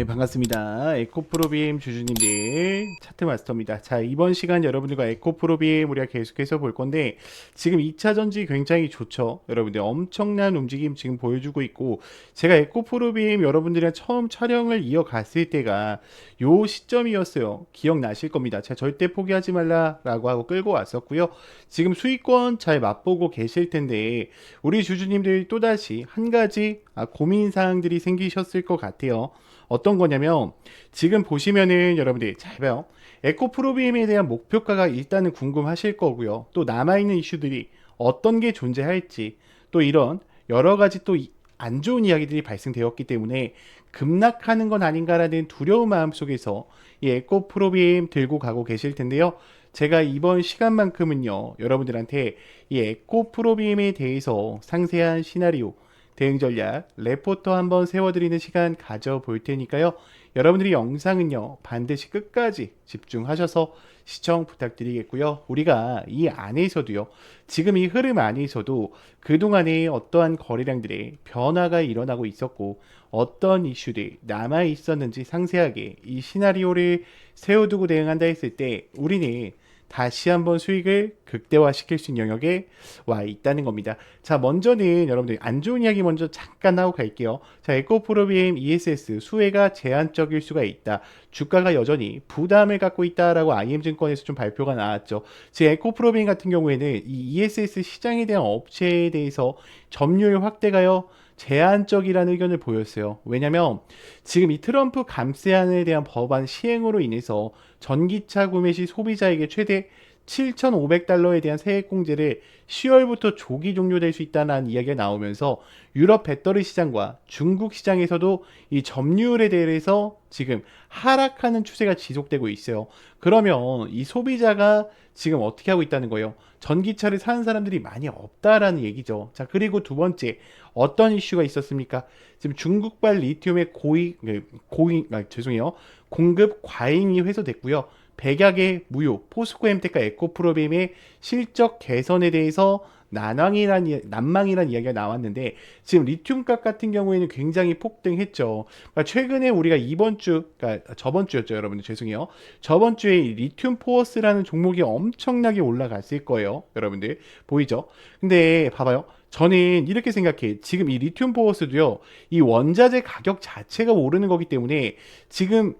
네, 반갑습니다. 에코프로빔 주주님들 차트 마스터입니다. 자, 이번 시간 여러분들과 에코프로빔 우리가 계속해서 볼 건데 지금 2차 전지 굉장히 좋죠. 여러분들 엄청난 움직임 지금 보여주고 있고 제가 에코프로빔 여러분들이랑 처음 촬영을 이어갔을 때가 요 시점이었어요. 기억나실 겁니다. 제가 절대 포기하지 말라라고 하고 끌고 왔었고요. 지금 수익권 잘 맛보고 계실 텐데 우리 주주님들 또다시 한 가지 아, 고민 사항들이 생기셨을 것 같아요. 어떤 거냐면 지금 보시면은 여러분들이 잘 봐요. 에코 프로비엠에 대한 목표가가 일단은 궁금하실 거고요. 또 남아있는 이슈들이 어떤 게 존재할지 또 이런 여러 가지 또 안 좋은 이야기들이 발생되었기 때문에 급락하는 건 아닌가라는 두려운 마음 속에서 이 에코 프로비엠 들고 가고 계실 텐데요. 제가 이번 시간만큼은요, 여러분들한테 이 에코 프로비엠에 대해서 상세한 시나리오, 대응 전략, 레포터 한번 세워드리는 시간 가져볼 테니까요. 여러분들이 영상은요, 반드시 끝까지 집중하셔서 시청 부탁드리겠고요. 우리가 이 안에서도요, 지금 이 흐름 안에서도 그동안에 어떠한 거래량들의 변화가 일어나고 있었고, 어떤 이슈들이 남아 있었는지 상세하게 이 시나리오를 세워두고 대응한다 했을 때, 우리는 다시 한번 수익을 극대화시킬 수 있는 영역에 와 있다는 겁니다. 자, 먼저는 여러분들 안 좋은 이야기 먼저 잠깐 하고 갈게요. 자, 에코프로비엠 ESS 수혜가 제한적일 수가 있다. 주가가 여전히 부담을 갖고 있다라고 IM증권에서 좀 발표가 나왔죠. 지금 에코프로비엠 같은 경우에는 이 ESS 시장에 대한 업체에 대해서 점유율 확대가요. 제한적이라는 의견을 보였어요. 왜냐면 지금 이 트럼프 감세안에 대한 법안 시행으로 인해서 전기차 구매 시 소비자에게 최대 7,500달러에 대한 세액 공제를 10월부터 조기 종료될 수 있다는 이야기가 나오면서 유럽 배터리 시장과 중국 시장에서도 이 점유율에 대해서 지금 하락하는 추세가 지속되고 있어요. 그러면 이 소비자가 지금 어떻게 하고 있다는 거예요? 전기차를 사는 사람들이 많이 없다라는 얘기죠. 자, 그리고 두 번째, 어떤 이슈가 있었습니까? 지금 중국발 리튬의 고이, 고이, 아, 죄송해요. 공급 과잉이 회수됐고요. 백약의 무효, 포스코 엠텍과 에코프로빔의 실적 개선에 대해서 난왕이란 이- 난망이란 이야기가 나왔는데 지금 리튬 값 같은 경우에는 굉장히 폭등했죠. 그러니까 최근에 우리가 이번 주, 그러니까 저번 주였죠, 여러분들 죄송해요. 저번 주에 이 리튬 포어스라는 종목이 엄청나게 올라갔을 거예요, 여러분들 보이죠? 근데 봐봐요. 저는 이렇게 생각해. 지금 이 리튬 포어스도요, 이 원자재 가격 자체가 오르는 거기 때문에 지금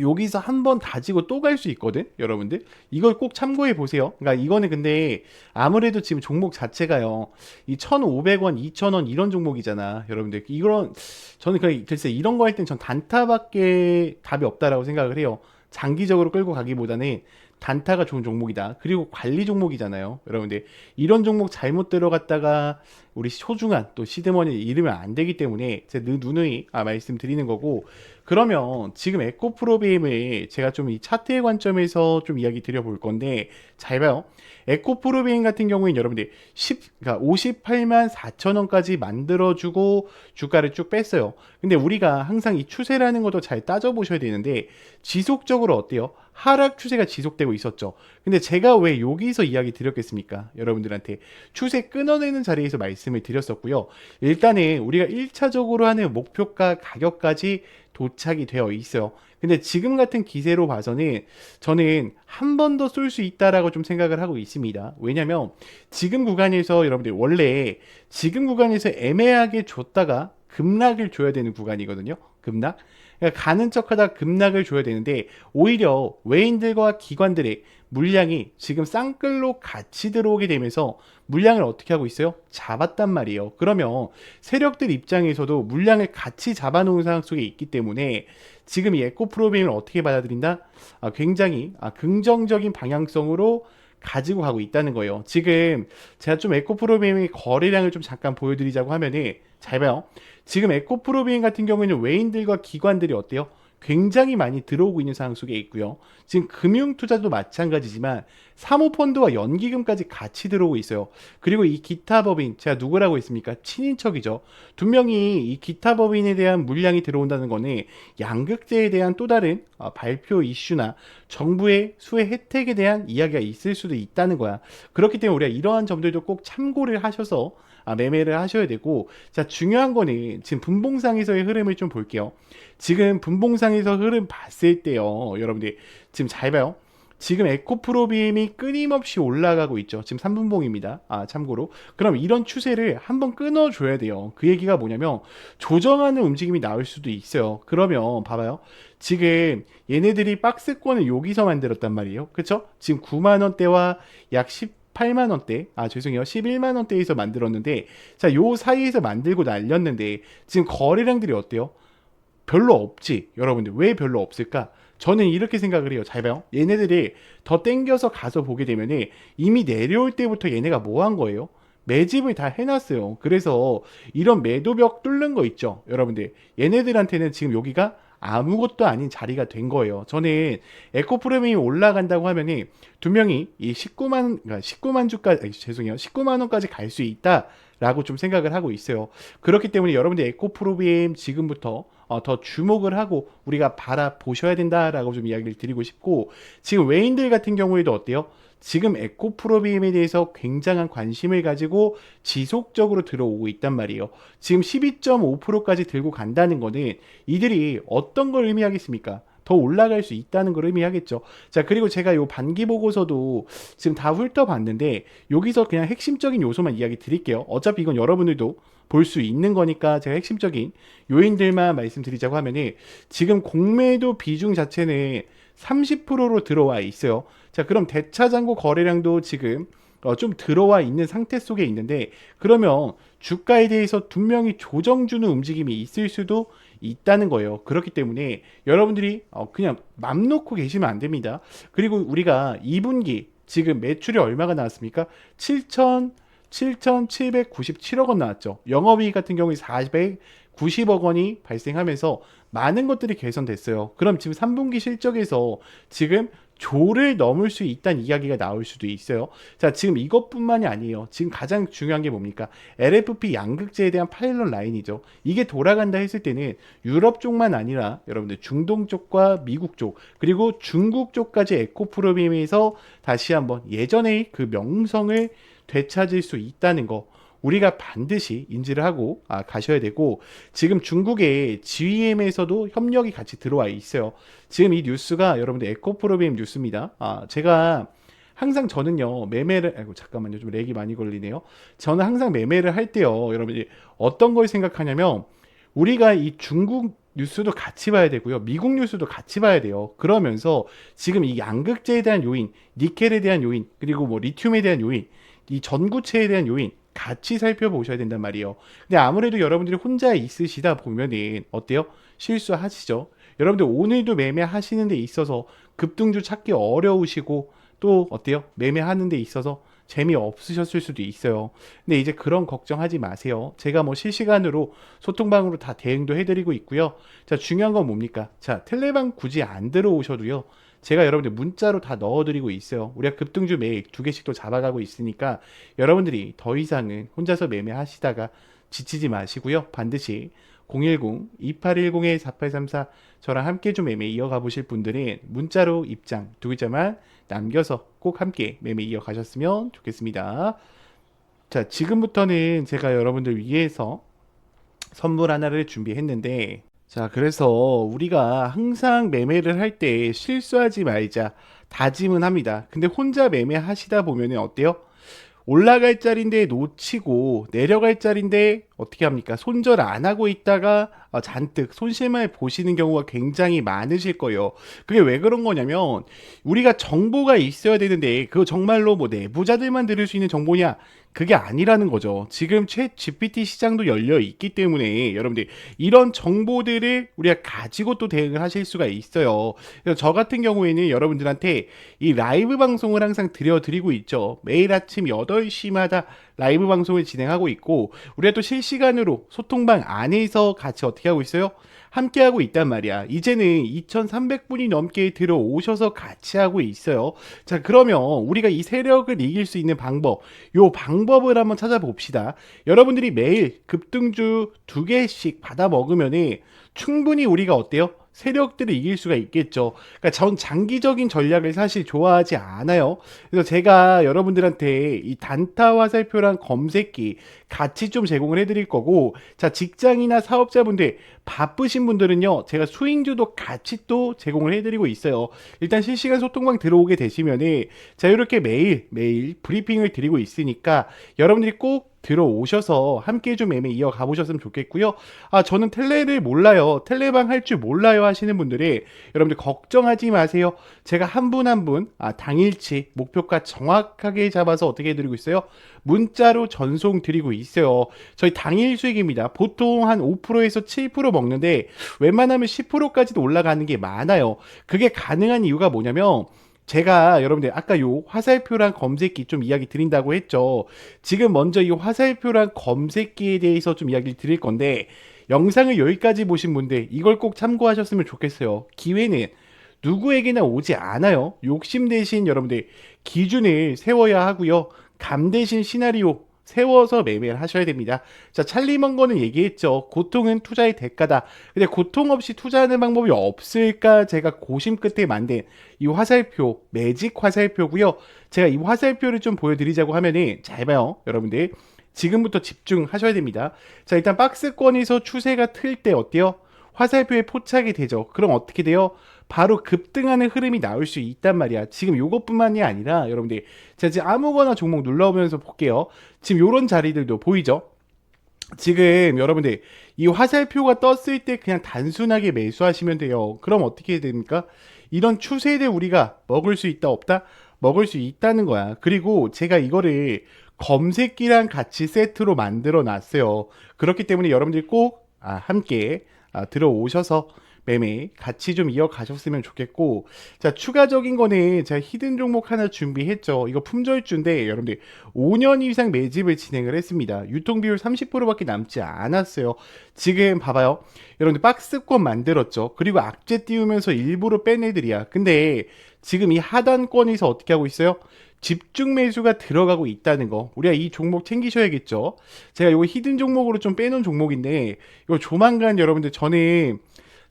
여기서 한 번 다지고 또 갈 수 있거든, 여러분들. 이걸 꼭 참고해 보세요. 그러니까 이거는 근데 아무래도 지금 종목 자체가요, 이 1,500원, 2,000원 이런 종목이잖아, 여러분들. 이런 저는 그냥 글쎄 이런 거 할 땐 전 단타밖에 답이 없다라고 생각을 해요. 장기적으로 끌고 가기보다는 단타가 좋은 종목이다. 그리고 관리 종목이잖아요. 여러분들 이런 종목 잘못 들어갔다가 우리 소중한 또 시드머니 잃으면 안 되기 때문에 제 누- 누누이 아, 말씀드리는 거고 그러면 지금 에코 프로비엠을 제가 좀 이 차트의 관점에서 좀 이야기 드려볼 건데 잘 봐요. 에코 프로비엠 같은 경우에는 여러분들 10, 그러니까 58만 4천 원까지 만들어주고 주가를 쭉 뺐어요. 근데 우리가 항상 이 추세라는 것도 잘 따져보셔야 되는데 지속적으로 어때요? 하락 추세가 지속되고 있었죠. 근데 제가 왜 여기서 이야기 드렸겠습니까? 여러분들한테 추세 끊어내는 자리에서 말씀 을 드렸었고요. 일단은 우리가 1차적으로 하는 목표가 가격까지 도착이 되어 있어요. 근데 지금 같은 기세로 봐서는 저는 한 번 더 쏠 수 있다라고 좀 생각을 하고 있습니다. 왜냐면 지금 구간에서 여러분들 원래 지금 구간에서 애매하게 줬다가 급락을 줘야 되는 구간이거든요. 급락. 그러니까 가는 척하다 급락을 줘야 되는데 오히려 외인들과 기관들의 물량이 지금 쌍끌로 같이 들어오게 되면서 물량을 어떻게 하고 있어요? 잡았단 말이에요. 그러면 세력들 입장에서도 물량을 같이 잡아놓은 상황 속에 있기 때문에 지금 이 에코 프로빔을 어떻게 받아들인다? 아, 굉장히 아, 긍정적인 방향성으로 가지고 가고 있다는 거예요. 지금 제가 좀 에코 프로빔의 거래량을 좀 잠깐 보여드리자고 하면은 잘 봐요. 지금 에코 프로빔 같은 경우에는 외인들과 기관들이 어때요? 굉장히 많이 들어오고 있는 상황 속에 있고요. 지금 금융 투자도 마찬가지지만 사모펀드와 연기금까지 같이 들어오고 있어요. 그리고 이 기타 법인 제가 누구라고 했습니까? 친인척이죠. 분명히 이 기타 법인에 대한 물량이 들어온다는 거는 양극재에 대한 또 다른 어, 발표 이슈나 정부의 수혜 혜택에 대한 이야기가 있을 수도 있다는 거야. 그렇기 때문에 우리가 이러한 점들도 꼭 참고를 하셔서 아, 매매를 하셔야 되고 자 중요한 거는 지금 분봉상에서의 흐름을 좀 볼게요. 지금 분봉상에서 흐름 봤을 때요, 여러분들 지금 잘 봐요. 지금 에코프로비엠이 끊임없이 올라가고 있죠. 지금 3분봉입니다. 아, 참고로. 그럼 이런 추세를 한번 끊어줘야 돼요. 그 얘기가 뭐냐면 조정하는 움직임이 나올 수도 있어요. 그러면 봐봐요. 지금 얘네들이 박스권을 여기서 만들었단 말이에요. 그쵸? 지금 9만원대와 약 18만 원대, 아 죄송해요, 11만 원대에서 만들었는데, 자, 요 사이에서 만들고 날렸는데 지금 거래량들이 어때요? 별로 없지, 여러분들 왜 별로 없을까? 저는 이렇게 생각을 해요. 잘 봐요. 얘네들이 더 땡겨서 가서 보게 되면은 이미 내려올 때부터 얘네가 뭐 한 거예요? 매집을 다 해놨어요. 그래서 이런 매도벽 뚫는 거 있죠. 여러분들. 얘네들한테는 지금 여기가 아무것도 아닌 자리가 된 거예요. 저는 에코프레미이 올라간다고 하면은 두 명이 이 19만, 그러니까 19만 주까지, 아니, 죄송해요. 19만 원까지 갈 수 있다. 라고 좀 생각을 하고 있어요. 그렇기 때문에 여러분들 에코프로비엠 지금부터 어, 더 주목을 하고 우리가 바라보셔야 된다라고 좀 이야기를 드리고 싶고 지금 외인들 같은 경우에도 어때요? 지금 에코 프로비엠에 대해서 굉장한 관심을 가지고 지속적으로 들어오고 있단 말이에요. 지금 12.5%까지 들고 간다는 거는 이들이 어떤 걸 의미하겠습니까? 더 올라갈 수 있다는 걸 의미하겠죠. 자, 그리고 제가 요 반기 보고서도 지금 다 훑어봤는데 여기서 그냥 핵심적인 요소만 이야기 드릴게요. 어차피 이건 여러분들도 볼 수 있는 거니까 제가 핵심적인 요인들만 말씀드리자고 하면은 지금 공매도 비중 자체는 30%로 들어와 있어요. 자, 그럼 대차장고 거래량도 지금 어, 좀 들어와 있는 상태 속에 있는데 그러면 주가에 대해서 분명히 조정 주는 움직임이 있을 수도 있다는 거예요. 그렇기 때문에 여러분들이 어, 그냥 맘 놓고 계시면 안 됩니다. 그리고 우리가 2분기 지금 매출이 얼마가 나왔습니까? 7천 7,797억 원 나왔죠. 영업이익 같은 경우에 490억 원이 발생하면서 많은 것들이 개선됐어요. 그럼 지금 3분기 실적에서 지금 조를 넘을 수 있다는 이야기가 나올 수도 있어요. 자, 지금 이것뿐만이 아니에요. 지금 가장 중요한 게 뭡니까? LFP 양극재에 대한 파일럿 라인이죠. 이게 돌아간다 했을 때는 유럽 쪽만 아니라 여러분들 중동 쪽과 미국 쪽 그리고 중국 쪽까지 에코 프로빔에서 다시 한번 예전의 그 명성을 되찾을 수 있다는 거 우리가 반드시 인지를 하고 아, 가셔야 되고 지금 중국의 GM에서도 협력이 같이 들어와 있어요. 지금 이 뉴스가 여러분들 에코프로빔 뉴스입니다. 아, 제가 항상 저는요 매매를 아이고 잠깐만요 좀 렉이 많이 걸리네요. 저는 항상 매매를 할 때요 여러분이 어떤 걸 생각하냐면 우리가 이 중국 뉴스도 같이 봐야 되고요. 미국 뉴스도 같이 봐야 돼요. 그러면서 지금 이 양극재에 대한 요인, 니켈에 대한 요인, 그리고 뭐 리튬에 대한 요인, 이 전구체에 대한 요인 같이 살펴보셔야 된단 말이에요. 근데 아무래도 여러분들이 혼자 있으시다 보면은 어때요? 실수하시죠. 여러분들 오늘도 매매하시는 데 있어서 급등주 찾기 어려우시고 또 어때요? 매매하는 데 있어서 재미없으셨을 수도 있어요. 근데 이제 그런 걱정하지 마세요. 제가 뭐 실시간으로 소통방으로 다 대응도 해드리고 있고요. 자, 중요한 건 뭡니까? 자, 텔레방 굳이 안 들어오셔도요. 제가 여러분들 문자로 다 넣어드리고 있어요. 우리가 급등주 매일 두 개씩도 잡아가고 있으니까 여러분들이 더 이상은 혼자서 매매하시다가 지치지 마시고요. 반드시 010-2810-4834 저랑 함께 좀 매매 이어가 보실 분들은 문자로 입장 두 글자만 남겨서 꼭 함께 매매 이어가셨으면 좋겠습니다. 자, 지금부터는 제가 여러분들 위해서 선물 하나를 준비했는데 자, 그래서 우리가 항상 매매를 할 때 실수하지 말자 다짐은 합니다. 근데 혼자 매매하시다 보면은 어때요? 올라갈 자리인데 놓치고 내려갈 자리인데 어떻게 합니까? 손절 안 하고 있다가 어, 잔뜩 손실만 보시는 경우가 굉장히 많으실 거예요. 그게 왜 그런 거냐면 우리가 정보가 있어야 되는데 그거 정말로 뭐 내부자들만 들을 수 있는 정보냐? 그게 아니라는 거죠. 지금 최 GPT 시장도 열려 있기 때문에 여러분들 이런 정보들을 우리가 가지고 또 대응을 하실 수가 있어요. 그래서 저 같은 경우에는 여러분들한테 이 라이브 방송을 항상 드려드리고 있죠. 매일 아침 8시마다 라이브 방송을 진행하고 있고 우리가 또 실시간으로 소통방 안에서 같이 어떻게 하고 있어요? 함께 하고 있단 말이야. 이제는 2,300분이 넘게 들어오셔서 같이 하고 있어요. 자, 그러면 우리가 이 세력을 이길 수 있는 방법, 요 방법을 한번 찾아봅시다. 여러분들이 매일 급등주 두 개씩 받아 먹으면은 충분히 우리가 어때요? 세력들을 이길 수가 있겠죠. 그러니까 전 장기적인 전략을 사실 좋아하지 않아요. 그래서 제가 여러분들한테 이 단타 화살표랑 검색기 같이 좀 제공을 해드릴 거고, 자 직장이나 사업자분들 바쁘신 분들은요, 제가 수익주도 같이 또 제공을 해드리고 있어요. 일단 실시간 소통방 들어오게 되시면은 자 이렇게 매일 매일 브리핑을 드리고 있으니까 여러분들이 꼭 들어오셔서 함께 좀 매매 이어가 보셨으면 좋겠고요. 아 저는 텔레를 몰라요. 텔레방 할 줄 몰라요 하시는 분들이 여러분들 걱정하지 마세요. 제가 한 분한분 아, 당일치 목표가 정확하게 잡아서 어떻게 해드리고 있어요? 문자로 전송 드리고 있어요. 저희 당일 수익입니다. 보통 한 5%에서 7% 먹는데 웬만하면 10%까지도 올라가는 게 많아요. 그게 가능한 이유가 뭐냐면 제가 여러분들 아까 요 화살표랑 검색기 좀 이야기 드린다고 했죠. 지금 먼저 이 화살표랑 검색기에 대해서 좀 이야기를 드릴 건데 영상을 여기까지 보신 분들 이걸 꼭 참고하셨으면 좋겠어요. 기회는 누구에게나 오지 않아요. 욕심 대신 여러분들 기준을 세워야 하고요. 감 대신 시나리오 세워서 매매를 하셔야 됩니다. 자, 찰리 먼거는 얘기했죠. 고통은 투자의 대가다. 근데 고통 없이 투자하는 방법이 없을까? 제가 고심 끝에 만든 이 화살표, 매직 화살표고요. 제가 이 화살표를 좀 보여드리자고 하면은 잘 봐요, 여러분들. 지금부터 집중하셔야 됩니다. 자, 일단 박스권에서 추세가 틀 때 어때요? 화살표에 포착이 되죠. 그럼 어떻게 돼요? 바로 급등하는 흐름이 나올 수 있단 말이야. 지금 요것뿐만이 아니라 여러분들 제가 지금 아무거나 종목 눌러보면서 볼게요. 지금 요런 자리들도 보이죠? 지금 여러분들 이 화살표가 떴을 때 그냥 단순하게 매수하시면 돼요. 그럼 어떻게 됩니까? 이런 추세를 우리가 먹을 수 있다 없다? 먹을 수 있다는 거야. 그리고 제가 이거를 검색기랑 같이 세트로 만들어 놨어요. 그렇기 때문에 여러분들 꼭 아, 함께 아, 들어오셔서 매매 같이 좀 이어가셨으면 좋겠고 자 추가적인 거는 제가 히든 종목 하나 준비했죠. 이거 품절주인데 여러분들 5년 이상 매집을 진행을 했습니다. 유통 비율 30%밖에 남지 않았어요. 지금 봐봐요. 여러분들 박스권 만들었죠. 그리고 악재 띄우면서 일부러 뺀 애들이야. 근데 지금 이 하단권에서 어떻게 하고 있어요? 집중 매수가 들어가고 있다는 거. 우리가 이 종목 챙기셔야겠죠. 제가 이거 히든 종목으로 좀 빼놓은 종목인데 이거 조만간 여러분들 저는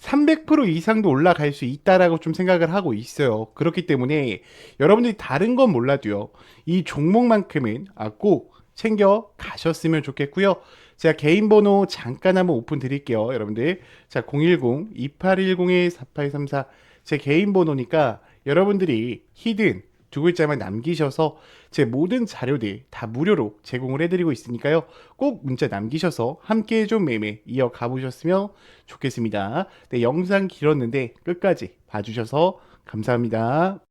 300% 이상도 올라갈 수 있다라고 좀 생각을 하고 있어요. 그렇기 때문에 여러분들이 다른 건 몰라도요. 이 종목만큼은 아, 꼭 챙겨 가셨으면 좋겠고요. 제가 개인 번호 잠깐 한번 오픈 드릴게요. 여러분들. 자, 010-2810-4834. 제 개인 번호니까 여러분들이 히든 두 글자만 남기셔서 제 모든 자료들 다 무료로 제공을 해드리고 있으니까요. 꼭 문자 남기셔서 함께 좀 매매 이어가 보셨으면 좋겠습니다. 네, 영상 길었는데 끝까지 봐주셔서 감사합니다.